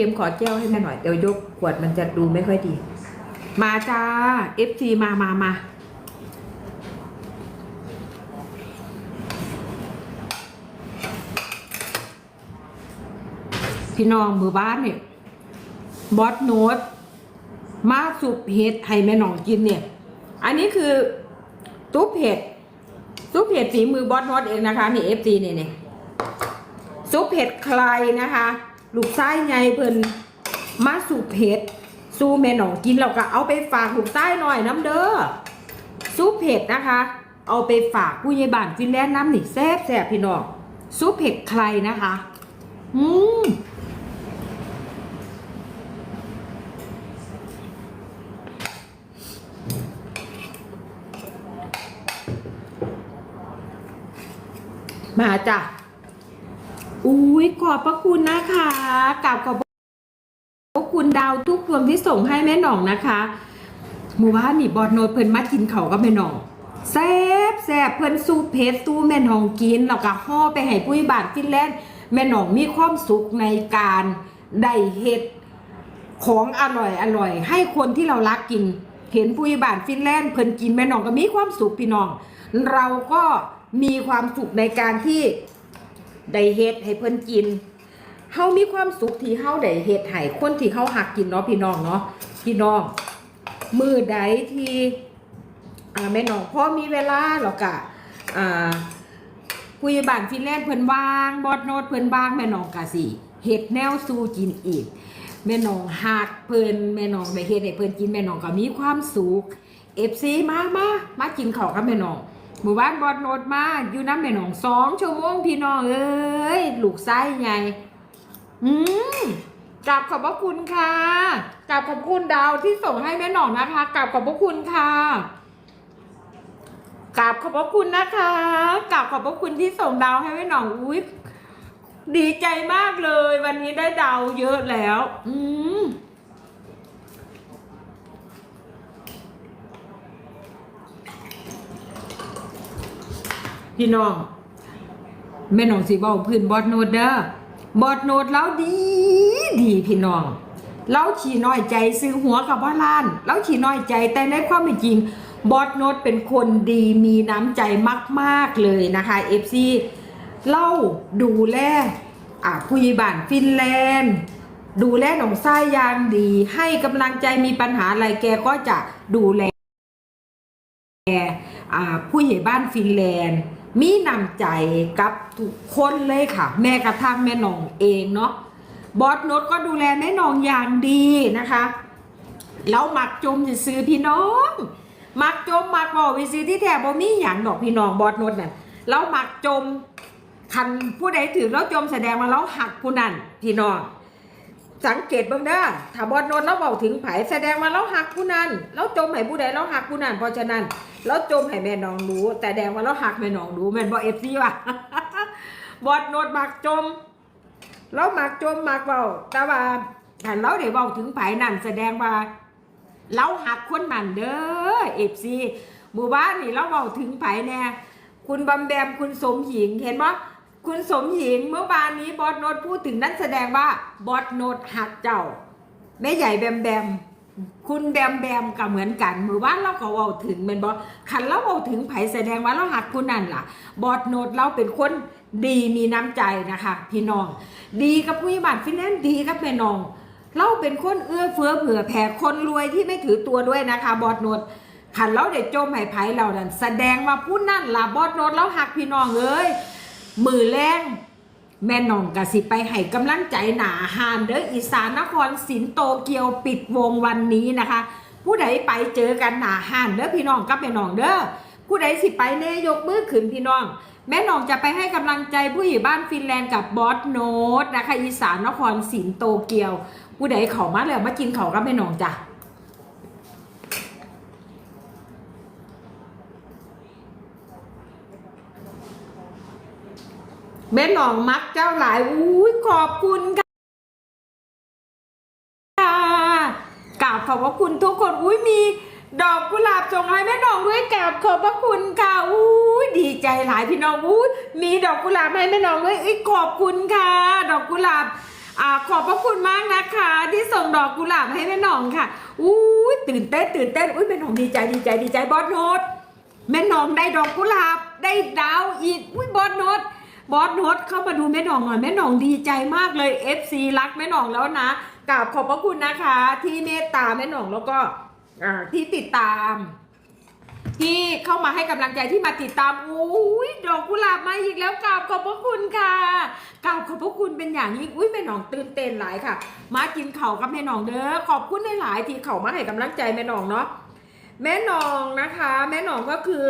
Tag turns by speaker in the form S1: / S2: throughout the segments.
S1: เกมขอแก้วให้แม่หน่อย เดี๋ยวยกขวดมันจะดูไม่ค่อยดี มาจ้า FC มามามาพี่น้องมือบ้านเนี่ยบอสโนตมาสุปเห็ดให้แม่หนองกินเนี่ย อันนี้คือตุ๊บเห็ดซุปเห็ดฝีมือบอสโนตเองนะคะ นี่ FC เนี่ยเนี่ยซุปเห็ดใครนะคะ ลูกไส้ไงเพิ่นมาสุปเห็ดสู้แม่หนองกินเราก็เอาไปฝากลูกไส้หน่อยน้ำเด้อซุปเห็ดนะคะ เอาไปฝากผู้ใหญ่บ้านฟินแลนด์น้ำหนีแซ่บแซ่บพี่น้องซุปเห็ดใครนะคะอืมมาจ้ะ อุ้ยขอบพระคุณนะคะกับขอบพระคุณดาวทุกดวงที่ส่งให้แม่หน่องนะคะหมู่บ้านนี่บอดโนดเพิ่นมากินเขากับแม่หน่องแซ่บแซ่บเพิ่นสู้เพชรสู้แม่หน่องกินแล้วก็ห่อไปให้ผู้บาทฟินแลนด์แม่หน่องมีความสุขในการได้เฮ็ดของอร่อยอร่อย ให้คนที่เรารักกิน เห็นผู้บาทฟินแลนด์เพิ่นกินแม่น้องก็มีความสุขพี่น้อง เราก็มีความสุขในการที่ ได้เฮ็ดให้เพิ่นกินเฮามีความสุขที่เฮาได้เฮ็ดให้คนที่เฮาหักกินเนาะพี่น้องเนาะพี่น้องมือใดที่แม่น้องพอมีเวลาหรอกอะอ่าผู้ใหญ่บ้านฟินแลนด์เพิ่นวางบอดโนดเพิ่นวางแม่น้องกะสิเฮ็ดแนวสู่กินอีกแม่น้องหักเพิ่นแม่น้องได้เฮ็ดให้เพิ่นกินแม่น้องก็มีความสุข FC มามามากินข้าวกับแม่น้อง หมู่บ้านบอดโนดมาอยู่น้ำแม่น้องสองชั่วโมงพี่น้องเอ้ยลูกไส้ไงอืมกราบขอบพระคุณค่ะกราบขอบคุณดาวที่ส่งให้แม่หน้องนะคะกราบขอบพระคุณค่ะกราบขอบพระคุณนะคะกราบขอบพระคุณที่ส่งดาวให้แม่หน่องอุ้ยดีใจมากเลย วันนี้ได้ดาวเยอะแล้ว อืม พี่น้องแม่น้องสีบอกพื้นบอดโนดเด้อบอดโนดแล้วดีดีพี่น้องเราฉี่น้อยใจซื้อหัวกับว่าล้านเราฉี่น้อยใจแต่ในความเป็นจริง บอสโนตเป็นคนดีมีน้ำใจมาก ๆ เลยนะคะเอฟซีเล่าดูแลอ่าผู้ใหญ่บ้านฟินแลนด์ ดูแลหนองไส้ยางดี ให้กำลังใจมีปัญหาอะไรแกก็จะดูแลผู้ใหญ่บ้านฟินแลนด์ มีนำใจกับทุกคนเลยค่ะ แม้กระทั่งแม่หนองเองเนาะบอสโนตก็ดูแลแม่หนองอย่างดีนะคะแล้วหมักจมจะซื้อพี่น้อง มักจมมักบอกวิซีที่แท้บ่มีหยังดอกพี่น้องบอสโนตน่ะแล้วมักจมคันผู้ใดถือแล้วจมแสดงมาแล้วหักผู้นั้นพี่น้อง สังเกตเบ้างเด้อถ้าบอดโนนเราเบาถึงไผแสดงมาเราหักผู้นั้นเราจมให้ผู้ใดเราหักผู้นั้นเพราะฉะนั้นเราจมให้แม่น้องรู้แต่แดงว่าเราหักแม่น้องรู้แม่นบอเอฟซีว่ะบอดโนดมักจม เราหมักจมหมักเบาแต่ว่าถ้าเราได้เบาถึงไผนั่นแสดงว่า เราหักคนนั้นเด้อเอฟซีหมู่บ้านนี่เราเบาถึงไผแน่คุณบำแบมคุณสมหญิงเห็นไหม คุณสมหญิงเมื่อวานนี้บอสโนดพูดถึงนั่นแสดงว่าบอสโนดหักเจ้าแม่ใหญ่แบมแบมคุณแบมแบมก็เหมือนกันมือว่านเราก็เว้าถึงมันบอขันเราเว้าถึงไผแสดงว่าเราหักคุณนั่นล่ะ บอสโนดเราเป็นคนดีมีน้ำใจนะคะ พี่น้อง ดีกับผู้บ้านฟินแลนซ์ดีกับแม่น้อง เราเป็นคนเอื้อเฟื้อเผื่อแผ่คนรวยที่ไม่ถือตัวด้วยนะคะ บอสโนดขันเราเด็ดโจมไห้ไผ่เรานั่นแสดงว่าผู้นั่นล่ะบอสโนดเราหักพี่น้องเอ้ย มือแรงแม่น้องกะสิไปให้กำลังใจหนาหานเด้ออีสานนครสินโตเกียวปิดวงวันนี้นะคะ ผู้ใดไปเจอกันหนาหานเด้อพี่น้องกับแม่น้องเด้อผู้ใดสิไปเนยกมือขึ้นพี่น้อง แม่น้องจะไปให้กำลังใจผู้ใหญ่บ้านฟินแลนด์กับบอสโนดนะคะอีสานนครสินโตเกียว ผู้ใดเขามาแล้วมากินเขากับแม่น้องจ้ะ แม่หนองมักเจ้าหลายอุ้ยขอบคุณค่ะกราบขอบพระคุณทุกคนอุ้ยมีดอกกุหลาบส่งให้แม่หนองด้วยกราบขอบพระคุณค่ะอุ้ยดีใจหลายพี่น้องอุ้ยมีดอกกุหลาบให้แม่หนองด้วยอุ้ยขอบคุณค่ะ ดอกกุหลาบอ่าขอบพระคุณมากนะคะ ที่ส่งดอกกุหลาบให้แม่หน่องค่ะอู้ยตื่นเต้นตื่นเต้นอุ้ยแม่หน่องดีใจดีใจดีใจบอสโนตแม่หน่องได้ดอกกุหลาบได้ดาวอีกอุ้ยบอสโนต บอสโนตเข้ามาดูแม่หน่องหน่อยแม่หน่องดีใจมากเลย FC รักแม่หน่องแล้วนะกราบขอบพระคุณนะคะ ที่เมตตาแม่หน่องแล้วก็ที่ติดตาม ที่เข้ามาให้กำลังใจที่มาติดตามอุ้ยดอกกุหลาบมาอีกแล้วกราบขอบพระคุณค่ะกราบขอบพระคุณเป็นอย่างยิ่งอุ้ยแม่หน่องตื่นเต้นหลายค่ะ มากินเข่ากับแม่หน่องเด้อขอบคุณหลายที่เข่ามาให้กำลังใจแม่หน่องเนาะแม่หน่องนะคะ แม่หน่องก็คือ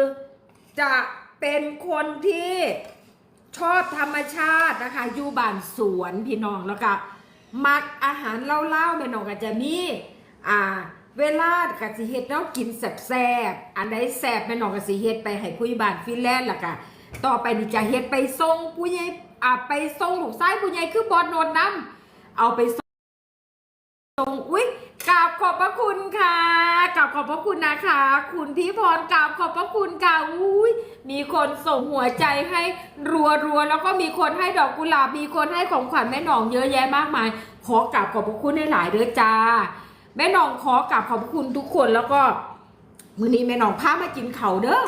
S1: จะเป็นคนที่ ชอบธรรมชาตินะคะ อยู่บ้านสวนพี่น้องแล้วก็มักอาหารเล่าๆแม่หนองก็จะมีอ่าเวลากะสิเฮ็ดแล้วกินแซ่บๆอันใดแซ่บแม่น้องกะสิเฮ็ดไปให้ผู้ใหญ่บ้านฟินแลนด์ล่ะกะต่อไปนี่จะเฮ็ดไปส่งผู้ใหญ่อ่าไปส่งลูกชายผู้ใหญ่คือบอดโนดน้ำเอาไปส่งส่งอุ๊ยกราบขอบพระคุณค่ะ กราบขอบพระคุณนะคะ คุณพี่พรกราบขอบพระคุณค่ะอุ้ยมีคนส่งหัวใจให้รัวๆแล้วก็มีคนให้ดอกกุหลาบมีคนให้ของขวัญแม่น้องเยอะแยะมากมาย ขอกราบขอบพระคุณให้หลายเด้อจ้า แม่น้องขอกราบขอบพระคุณทุกคนแล้วก็มือนี้แม่น้องพามากินเขาเด้อ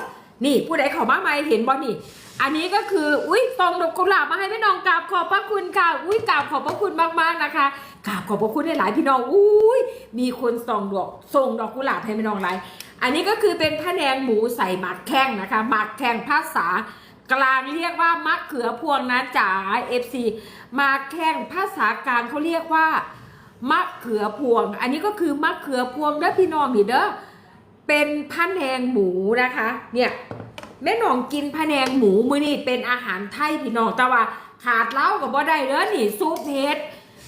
S1: นี่ผู้ใดเขามากมายเห็นบ่นี่ อันนี้ก็คืออุ้ยตองดอกกุหลาบมาให้แม่น้องกราบขอบพระคุณค่ะอุ้ยกราบขอบพระคุณมากๆนะคะ กราบขอบพระคุณให้หลายพี่น้องอุ้ยมีคนส่งดอกส่งดอกกุหลาบให้แม่น้องหลายอันนี้ก็คือเป็นพะแนงหมูใส่หมักแข้งนะคะหมักแข้งภาษากลางเรียกว่ามะเขือพวงนะจ๋า FC มาแข้งภาษากลางเขาเรียกว่ามะเขือพวง อันนี้ก็คือมะเขือพวงเด้อพี่น้องนี่เด้อเป็นพะแนงหมูนะคะ เนี่ยแม่น้องกินพะแนงหมูมื้อนี่เป็นอาหารไทยพี่น้องแต่ว่าขาดเล้ากับบ่ได้เด้อนี่ซุปเห็ด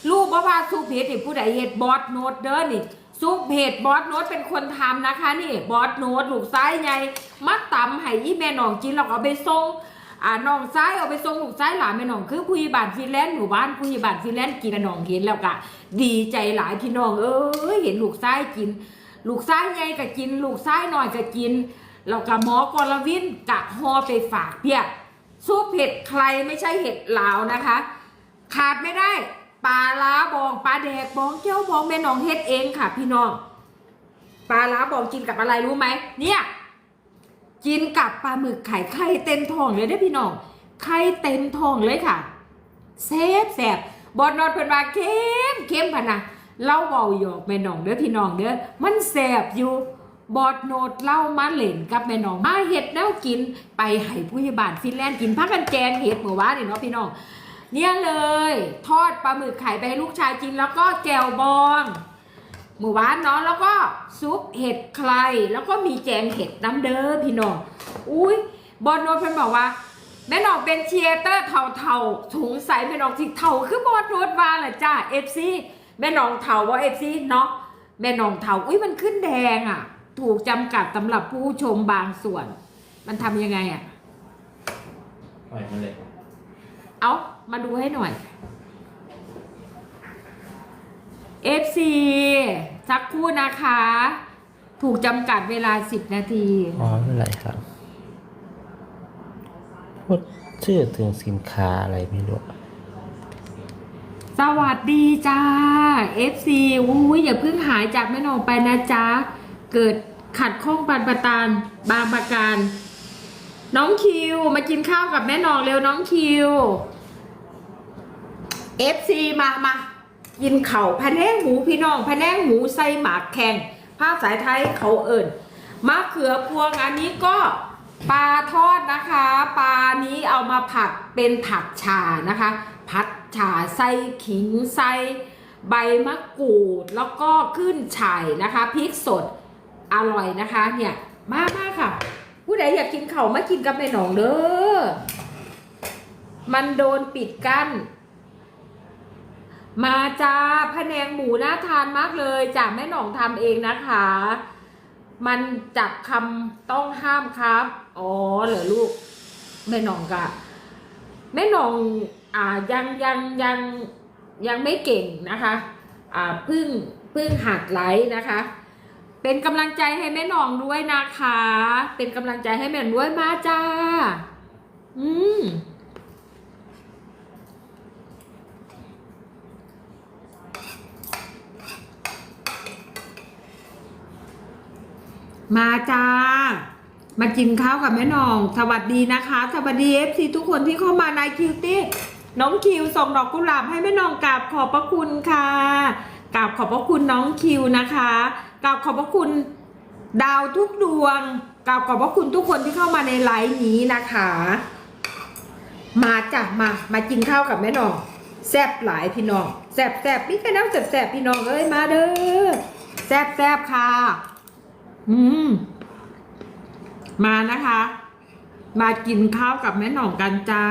S1: ลูกบ่ว่าซุปเห็ดนี่ผู้ใดเห็ดบอสโนดเด้อนี่ซุปเห็ดบอสโนดเป็นคนทำนะคะ นี่บอสโนดลูกซ้ายไงมาตำให้อีแม่น้องกินแล้วก็เอาไปส่งอ่าน้องซ้ายเอาไปส่งลูกซ้ายหลานแม่น้องคือผู้ใหญ่บ้านฟินแลนด์หมู่บ้านผู้ใหญ่บ้านฟินแลนด์กินแม่น้องเห็นแล้วก็ดีใจหลายพี่น้องเอ้ยเห็นลูกซ้ายกิน ลูกซ้ายใหญ่ก็กิน ลูกซ้ายน้อยก็กินแล้วก็หมอกรวินกะฮอไปฝากเพียบซุปเห็ดใครไม่ใช่เห็ดลาวนะคะ ขาดไม่ได้ ปลาล้าบองปลาแดกบองเจ้าบองแม่น้องเฮ็ดเองค่ะ พี่น้องปลาล้าบองกินกับอะไรรู้ไหมเนี่ย กินกับปลาหมึกไข่ไข่เต็มท้องเลยได้พี่น้องไข่เต็มท้องเลยค่ะแซ่บแซ่บบอดนอดเพิ่นว่าเค็มเค็มพะนะเล่าเบาหยอกแม่น้องเด้อพี่น้องเด้อมันแซ่บอยู่บอดโนดเล่ามาเล่นกับแม่น้องมาเห็ดแนวกินไปให้ผู้ใหญ่บ้านฟินแลนด์กินพักกันแกงเห็ดเมื่อวานนี่เนาะพี่น้อง เนี่ยเลย ทอดปลาหมึกไข่ไปให้ลูกชายกินแล้วก็แจวบองหมู่บ้านเนาะแล้วก็ซุปเห็ดใครแล้วก็มีแจงเห็ดน้ำเด้อพี่น้องอุ้ยบอลโนตเพิ่นบอกว่าแม่น้องเป็นเชียร์เตอร์เทาเท่าๆถุงใสแม่น้องสิเทาคือบอลโนตว่าแหละจ้าเอฟซีแม่น้องเทาว่าเอฟซีเนาะแม่น้องเทาอุ้ยมันขึ้นแดงอะ ถูกจำกัดสำหรับผู้ชมบางส่วน มันทำยังไงอะ
S2: ปล่อยมันเลย
S1: เอามาดูให้หน่อย FC สักครู่นะคะ ถูกจำกัดเวลา 10 นาที
S3: อ๋อไม่เป็นไรครับพูดชื่อถึงสินค้าอะไรไม่รู้
S1: สวัสดีจ้า FC อุ้ยอย่าเพิ่งหายจากแม่นองไปนะจ๊ะ เกิดขัดข้องปันประตานบางประการ น้องคิว มากินข้าวกับแม่นองเร็วน้องคิว FC มามากินเข่าวพะแนงหมูพี่น้องพะแนงหมูใส่หมากแข่งภาษาไทยเขาเอิ่นมะเขือพวงอันนี้ก็ปลาทอดนะคะ ปลานี้เอามาผัดเป็นผัดชานะคะ ผัดชาใส่ขิงใส่ใบมะกรูดแล้วก็ขึ้นฉ่ายนะคะพริกสดอร่อยนะคะเนี่ยมากมากค่ะ ผู้ใดอยากกินเข่ามากินกับแม่หนองเด้อมันโดนปิดกั้น มาจ้าพนงหมูน่าทานมากเลยจากแม่หน่องทำเองนะคะ มันจับคำต้องห้ามครับ อ๋อเหรอลูก แม่หน่องกะแม่หน่องอ่ายังยังยังยังไม่เก่งนะคะอ่าพึ่งพึ่งหัดไหลนะคะ เป็นกำลังใจให้แม่หน่องด้วยนะคะ เป็นกำลังใจให้แม่ด้วยมาจ้า อืม มาจ้า มากินข้าวกับแม่นอง สวัสดีนะคะ สวัสดีเอฟซีทุกคนที่เข้ามาในคิวตี้น้องคิวส่งดอกกุหลาบให้แม่นองกราบขอบพระคุณค่ะกราบขอบพระคุณน้องคิวนะคะกราบขอบพระคุณดาวทุกดวงกราบขอบพระคุณทุกคนที่เข้ามาในไลฟ์นี้นะคะ มาจ้ะมา มากินข้าวกับแม่นองแซบหลายพี่น้องแซบแซบนี่แค่น้ำแซบแซบพี่น้องเอ้ยมาเด้อแซบแซบค่ะ อืม มานะคะ มากินข้าวกับแม่หน่องกันจ้า